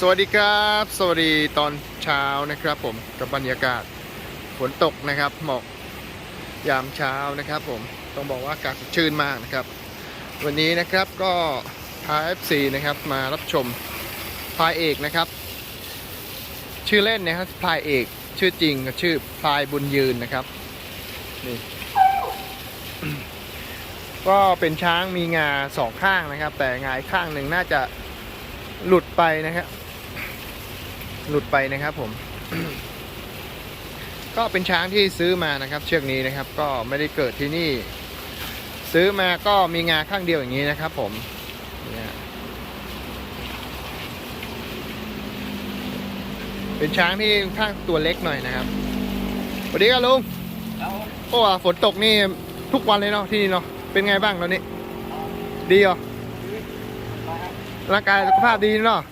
สวัสดีครับ สวัสดีตอนเช้านะครับผมกับบรรยากาศฝนตกนะครับหมอกยามเช้านะครับผมต้องบอกว่าอากาศสดชื่นมากนะครับ วันนี้นะครับก็พา FC นะครับมารับชมพายเอกนะครับ ชื่อเล่นนะครับพายเอกชื่อจริงก็ชื่อพายบุญยืนนะครับนี่ก็เป็นช้างมีงาสองข้างนะครับ แต่งาอีกข้างหนึ่งน่าจะหลุดไปนะครับ หลุดไปนะครับผม ก็เป็นช้างที่ซื้อมานะครับ เชือกนี้นะครับ ก็ไม่ได้เกิดที่นี่ ซื้อมาก็มีงาข้างเดียวอย่างนี้นะครับ ผมเนี่ยเป็นช้างที่ค่อนข้างตัวเล็กหน่อยนะครับสวัสดีครับลุงแล้วโอ้ฝนตกนี่ทุกวันเลยเนาะที่นี่เนาะเป็นไงบ้างตอนนี้ ดีเหรอร่างกายสุขภาพดีเนาะ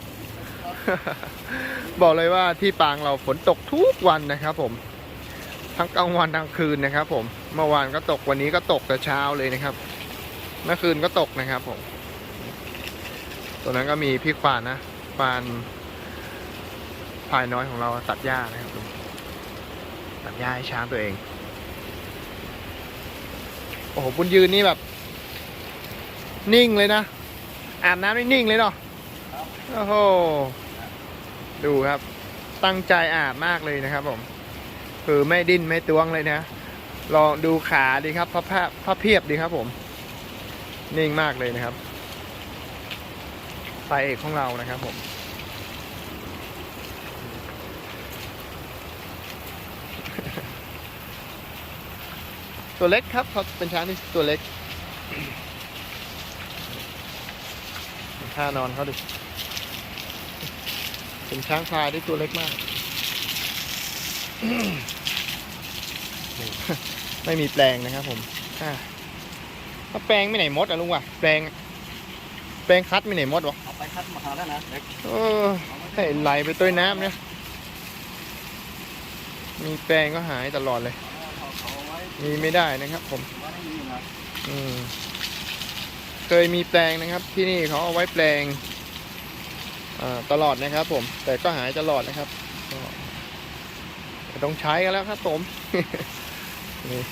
บอกเลยว่าที่ปางเราฝนตกทุกวันนะครับผม ทั้งกลางวันทั้งคืนนะครับ ผม เมื่อวานก็ตกวันนี้ก็ตกแต่เช้าเลยนะครับ เมื่อคืนก็ตกนะครับ ผม ตัวนั้นก็มีพี่ควานนะควานพายน้อยของเราตัดหญ้านะครับผมตัดหญ้าให้ช้างตัวเอง โอ้โหบุญยืนนี่แบบ นิ่งเลยนะอาบน้ำนี่นิ่งเลยเนาะโอ้โห ดูครับ ตั้งใจอาบมากเลยนะครับ ผมคือไม่ดิ้นไม่ตวงเลยนะลองดูขาดีครับพับพับพับเพียบดีครับ ผม นิ่งมากเลยนะครับปลายเอกของเรานะครับ ผม ตัวเล็กครับเขาเป็นช้างที่ตัวเล็กท่านอนเขาดิ เป็นช้างพลายที่ตัวเล็กมาก ไม่มีแปลงนะครับผมอ่าถ้าแปลงไม่ไหนมดอะลุงวะแปลง แปลงคัดไม่ไหนมดวะเอาไปคัดมาหาแล้วนะเด็กเออให้ไหลไปต้วยน้ำเนี่ยมีแปลงก็หายตลอดเลยเขาเขาไว้มีไม่ได้นะครับ ผมไว้ให้มีนะอืมเคยมีแปลงนะครับ ที่นี่เขาเอาไว้แปลงอ่า ตลอดนะครับผม แต่ก็หายตลอดนะครับต้องใช้กันแล้วครับผมนี่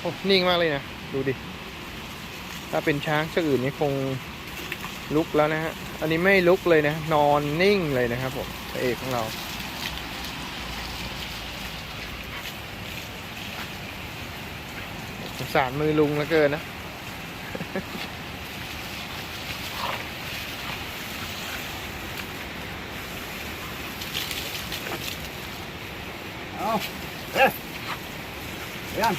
โอ้นิ่งมากเลยนะ ดูดิ ถ้าเป็นช้างชือกอื่นนี่คงลุกแล้วนะฮะ อันนี้ไม่ลุกเลยนะ นอนนิ่งเลยนะครับผมพระเอกของเรา สงสารมือลุงเหลือเกินนะ เอาเอ๊ะเรียน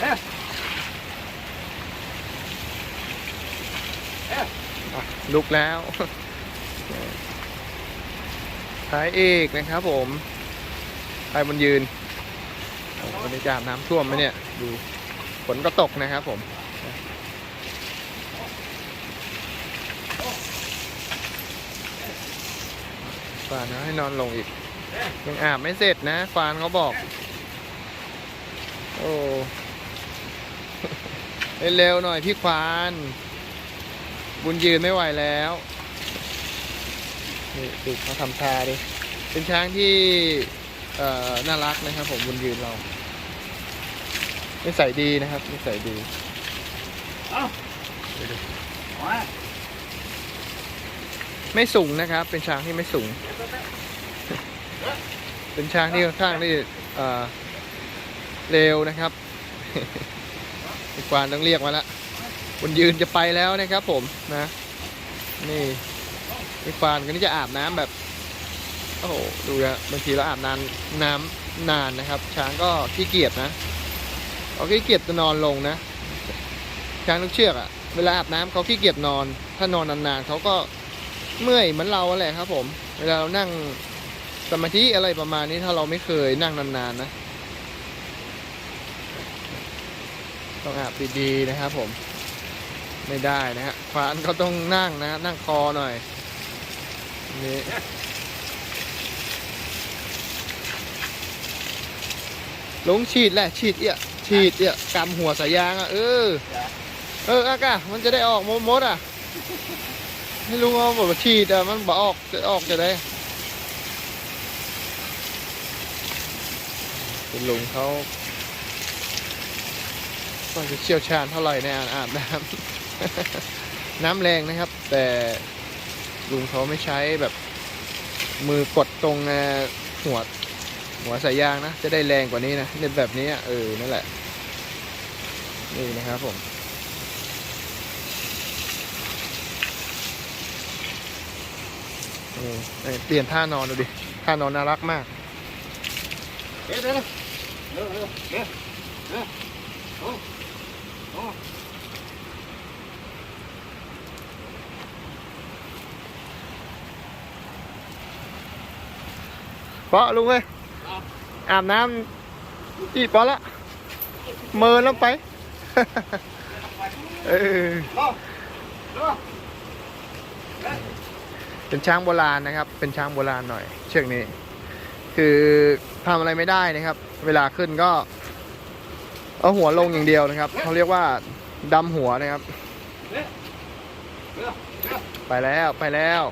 เอ๊ะอะลุกแล้วท้ายเอกนะครับผมท้ายบนยืนโอ้โห วันนี้จะอาบน้ำท่วมไหมเนี่ย ดูฝนก็ตกนะครับผมฟานให้นอนลงอีก ยังอาบไม่เสร็จนะ ฟานเขาบอก โอ้เร็วๆหน่อยพี่ควาน บุญยืนไม่ไหวแล้ว นี่ดูเขาทำทาดิ เป็นช้างที่น่ารักนะครับผมบุญยืนเรา นิสัยดีนะครับนิสัยดีเอาดูดิเอาไว้ไม่สูงนะครับ เป็นช้างที่ไม่สูง เป็นช้างที่ค่อนข้างที่เอ่อเร็วนะครับอีกวานต้องเรียกมาแล้วบุญยืนจะไปแล้วนะครับ ผมนะนี่อีกวานก็นี่จะอาบน้ำแบบโอ้โหดูนะบางทีเราอาบน้ำน้ำนานนะครับ ช้างก็ขี้เกียจนะ เขาขี้เกียจจะนอนลงนะช้างทุกเชือกอะเวลาอาบน้ำเขาขี้เกียจนอน ถ้านอนนานๆเขาก็เมื่อยเหมือนเราแหละครับ ผม เวลาเรานั่งสมาธิอะไรประมาณนี้ถ้าเราไม่เคยนั่งนานๆนะต้องอาบดีๆนะครับ ผม ไม่ได้นะฮะควานเขาต้องนั่งนะนั่งคอหน่อยนี่ลงฉีดแหละฉีดเอี่ย ฉีดเนี่ยกำหัวสายยางอะเออ เอออากะมันจะได้ออกมดมดอะ ไม่รู้ว่าบอกว่าฉีดอะมันบอกออกจะออกจะได้คุณลุงเขาก็จะเชี่ยวชาญเท่าไหร่ในอาบน้ำน้ำแรงนะครับ แต่ลุงเขาไม่ใช้แบบมือกดตรงหัว หัวสายยางนะ จะได้แรงกว่านี้นะเนี่ยแบบนี้เออนั่นแหละ นี่นะครับผมนี่เอ้ยเปลี่ยนท่านอนดูดิ ท่านอนน่ารักมากเดี๋ยวเดี๋ยวเดี๋ยวเดี๋ยวเดี๋ยวเดี๋ยวโอ้โอ้เพราะลุงเอ้ย อาบน้ำอีกพอละเมินแล้วไป เออเป็นช้างโบราณนะครับ เป็นช้างโบราณหน่อย เชือกนี้ คือทำอะไรไม่ได้นะครับ เวลาขึ้นก็ เอาหัวลงอย่างเดียวนะครับเขาเรียกว่าดำหัวนะครับ ไปแล้วไปแล้ว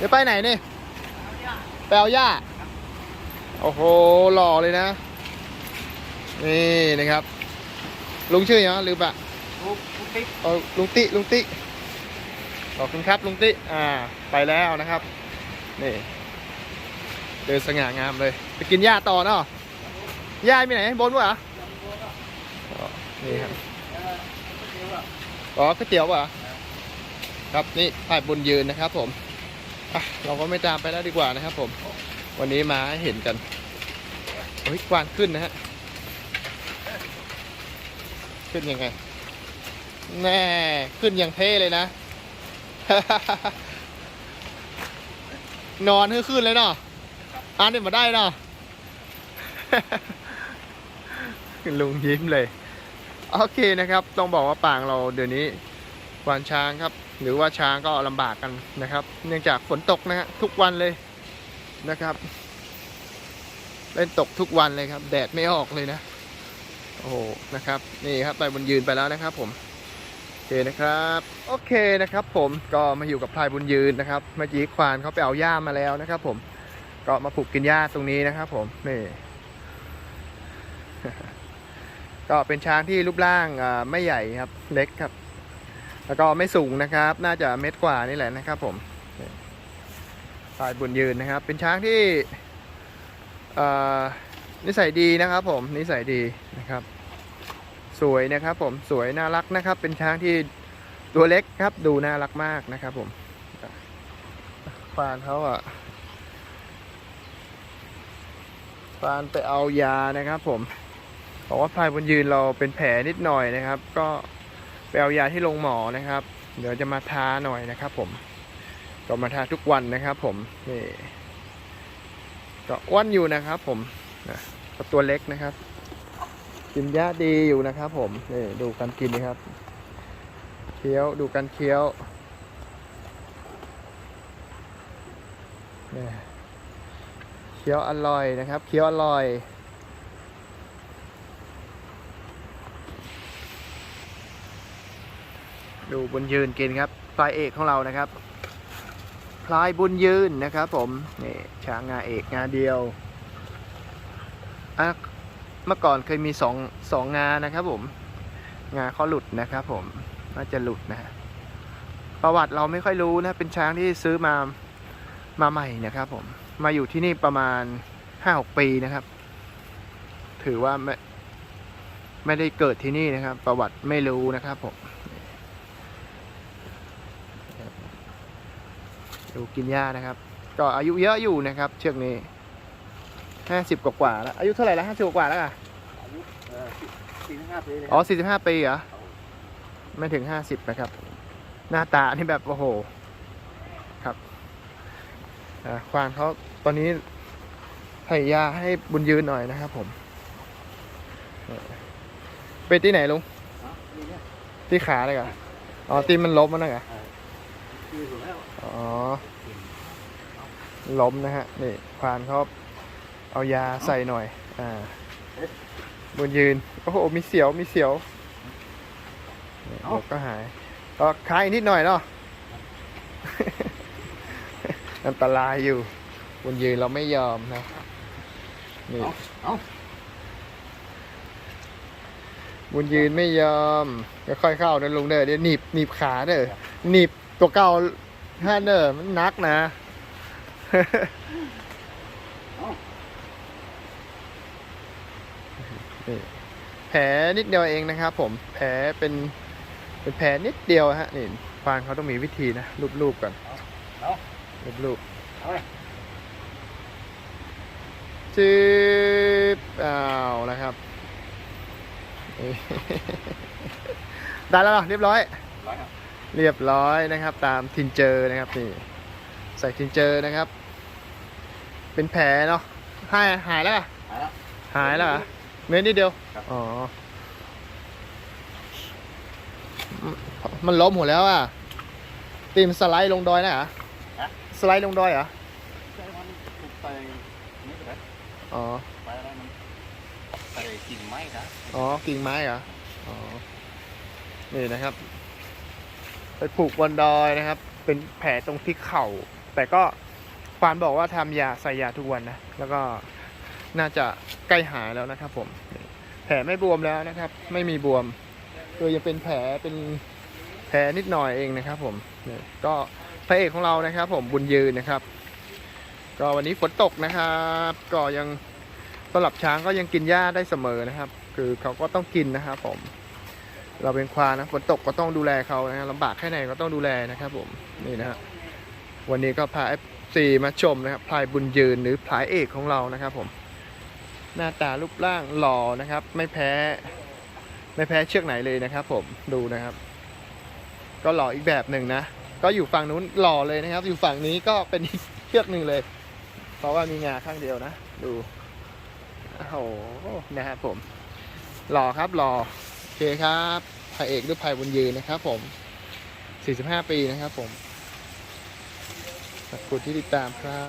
เดี๋ยวไปไหนนี่ไปเอาหญ้าโอ้โหหล่อเลยนะ นี่นะครับ ลุงชื่อยังลืมปะลูกลูกติ๊กเอาลุงติลุงติขอบคุณครับลุงติอ่า ไปแล้วนะครับ นี่เดินสง่างามเลย ไปกินหญ้าต่อเนาะหญ้ามีไหนบนวะอ๋อนี่ครับอ๋อก๋วยเตี๋ยววะครับนี่ถ่ายบนยืนนะครับผม อะเราก็ไม่ตามไปแล้วดีกว่านะครับผม วันนี้มาให้เห็นกันเฮ้ยกวานขึ้นนะฮะ ขึ้นยังไง แน่ ขึ้นอย่างเท่เลยนะ นอนให้ขึ้นเลยเนาะอ่านเนี่ยมาได้เนาะลุงยิ้มเลย โอเคนะครับ ต้องบอกว่าปางเราเดี๋ยวนี้ วานช้างครับ หรือว่าช้างก็ลำบากกันนะครับ เนื่องจากฝนตกนะฮะทุกวันเลยนะครับ เล่นตกทุกวันเลยครับ แดดไม่ออกเลยนะ โอ้โหนะครับ นี่ครับไปบนยืนไปแล้วนะครับ ผมโอเคนะครับโอเคนะครับ ผมก็มาอยู่กับพลายบุญยืนนะครับ เมื่อกี้ควานเขาไปเอาหญ้ามาแล้วนะครับ ผมก็มาปลูกกินหญ้าตรงนี้นะครับ ผมนี่ก็เป็นช้างที่รูปร่างไม่ใหญ่ครับ เล็กครับ แล้วก็ไม่สูงนะครับ น่าจะเม็ดกว่านี่แหละนะครับ ผมนี่พลายบุญยืนนะครับ เป็นช้างที่นิสัยดีนะครับ ผมนิสัยดีนะครับ สวยนะครับ ผมสวยน่ารักนะครับ เป็นช้างที่ตัวเล็กครับ ดูน่ารักมากนะครับ ผมฟานเขาอะฟานไปเอายานะครับ ผมบอกว่าพลายบนยืนเราเป็นแผลนิดหน่อยนะครับ ก็ ไปเอายาที่โรงหมอนะครับ เดี๋ยวจะมาทาหน่อยนะครับผมก็มาทาทุกวันนะครับ ผมนี่ก็อ้วนอยู่นะครับ ผมก็ตัวเล็กนะครับ กินหญ้าดีอยู่นะครับ ผมนี่ดูการกินนะครับเคี้ยวดูการเคี้ยวนี่เคี้ยวอร่อยนะครับ เคี้ยวอร่อย ดูบุญยืนกินครับพลายเอกของเรานะครับพลายบุญยืนนะครับ ผมนี่ช้างงาเอกงาเดียวอะเมื่อก่อนเคยมีสองสองงานะครับ ผม งาเขาหลุดนะครับ ผมน่าจะหลุดนะฮะประวัติเราไม่ค่อยรู้นะ เป็นช้างที่ซื้อมามาใหม่นะครับ ผมมาอยู่ที่นี่ประมาณห้าหกปีนะครับ ถือว่าไม่ไม่ได้เกิดที่นี่นะครับ ประวัติไม่รู้นะครับผม ดูกินหญ้านะครับ ก็อายุเยอะอยู่นะครับ เชือกนี้ห้าสิบกว่าๆแล้ว อายุเท่าไหร่แล้วห้าสิบกว่าแล้วอะอายุเอ่อสี่สิบห้าปีเลยอ๋อสี่สิบห้าปีเหรอ ไม่ถึงห้าสิบนะครับ หน้าตานี่แบบโอ้โห ครับอ่าควานเขาตอนนี้ให้ยาให้บุญยืนหน่อยนะครับ ผมเออไปที่ไหนลุงอ๋อนี่เนี่ยที่ขาเลยเหรออ๋อตีนมันลบมันนะเห รอคือถูกแล้วอ๋อ ล้มนะฮะ นี่ควานเขาเอายาใส่หน่อย อ่า บนยืน โอ้โห มีเสียว มีเสียวนี่เดี๋ยวก็หายก็คลายนิดหน่อยเนาะ อันตรายอยู่ บนยืนเราไม่ยอมนะ นี่เอาเอาบนยืนไม่ยอมก็ค่อยเข้านะลุงเด้อเดี๋ยวหนีบหนีบขาเด้อหนีบ ตัวเก่าห้าเด้อมันนักนะ แผลนิดเดียวเองนะครับผม แผลเป็น เป็นแผลนิดเดียวฮะ นี่ฟางเขาต้องมีวิธีนะ รูปๆก่อนรูปๆจืบอ้าวนะครับ ได้แล้วหรอเรียบร้อยร้อยครับ เรียบร้อยนะครับ ตามทินเจอร์นะครับนี่ใส่ทินเจอร์นะครับ เป็นแผลเนาะหายหายแล้วอะหายแล้วหายแล้วเหรอเม็ดนิดเดียวครับอ๋อมมันล้มหมดแล้วอะตีมนสไลด์ลงดอยนะเหรอสไลด์ลงดอยเหรอใช่มันถูกไปนี่ก็ได้อ๋อไปอะไรมันไปกิ่งไม้นะอ๋อกิ่งไม้เหรออ๋อนี่นะครับ ไปผูกบนดอยนะครับ เป็นแผลตรงที่เข่า แต่ก็ควานบอกว่าทำยาใส่ยาทุกวันนะ แล้วก็น่าจะใกล้หายแล้วนะครับ ผม แผลไม่บวมแล้วนะครับ ไม่มีบวมคือยังเป็นแผลเป็นแผลนิดหน่อยเองนะครับ ผมนี่ก็พระเอกของเรานะครับ ผมบุญยืนนะครับ ก็วันนี้ฝนตกนะครับ ก็ยังสำหรับช้างก็ยังกินหญ้าได้เสมอนะครับ คือเขาก็ต้องกินนะครับผม เราเป็นควานนะฝนตกก็ต้องดูแลเขานะฮะลำบากแค่ไหนก็ต้องดูแลนะครับผมนี่นะฮะวันนี้ก็พา FC มาชมนะครับพลายบุญยืนหรือพลายเอกของเรานะครับผมหน้าตารูปร่างหล่อนะครับ ไม่แพ้ ไม่แพ้เชือกไหนเลยนะครับ ผมดูนะครับ ก็หล่ออีกแบบหนึ่งนะก็อยู่ฝั่งนู้นหล่อเลยนะครับ อยู่ฝั่งนี้ก็เป็นอีกเชือกหนึ่งเลย เพราะว่ามีงาข้างเดียวนะ ดูโอ้โหนะครับผมหล่อครับหล่อ เคครับพระเอกด้วยภัยบุญยืนนะครับผม 45 ปีนะครับผมขอบคุณที่ติดตามครับ